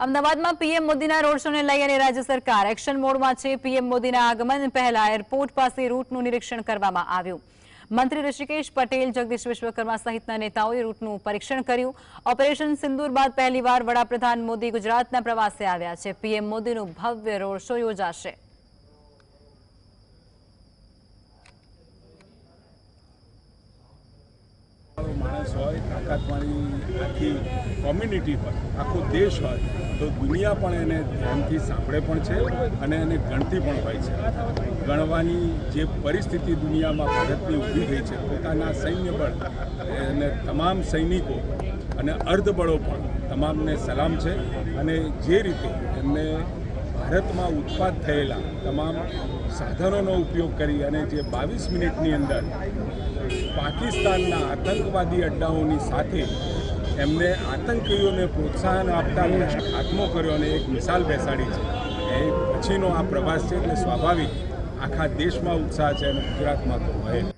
અમદાવાદમાં પીએમ મોદીના રોડ શોને લઈ અને રાજ્ય સરકાર એક્શન મોડમાં છે. પીએમ મોદીના આગમન પહેલા એરપોર્ટ પાસે રૂટનું નિરીક્ષણ કરવામાં આવ્યું. મંત્રી ઋષિકેશ પટેલ, જગદીશ વિશ્વકર્મા સહિતના નેતાઓએ રૂટનું પરીક્ષણ કર્યું. ઓપરેશન સિંદૂર બાદ પહેલીવાર વડાપ્રધાન મોદી ગુજરાતના પ્રવાસે આવ્યા છે. પીએમ મોદીનું ભવ્ય રોડ શો યોજાશે. માણસ હોય, તાકાતવાળી આખી કોમ્યુનિટી હોય, આખો દેશ હોય, તો દુનિયા પણ એને ધ્યાનથી સાંભળે પણ છે અને એને ગણતી પણ હોય છે. ગણવાની જે પરિસ્થિતિ દુનિયામાં ભારતની ઊભી થઈ છે, પોતાના સૈન્ય બળ અને તમામ સૈનિકો અને અર્ધબળો પણ તમામને સલામ છે અને જે રીતે એમને ભારતમાં ઉત્પાદ થયેલા તમામ સાધનોનો ઉપયોગ કરી અને જે બાવીસ મિનિટની અંદર પાકિસ્તાનના આતંકવાદી અડ્ડાઓની સાથે એમને આતંકીઓને પ્રોત્સાહન આપતા ખાત્મો કર્યો અને એક મિસાલ બેસાડી છે એ પછીનો આ પ્રવાસ છે એટલે સ્વાભાવિક આખા દેશમાં ઉત્સાહ છે અને ગુજરાતમાં તો હોય.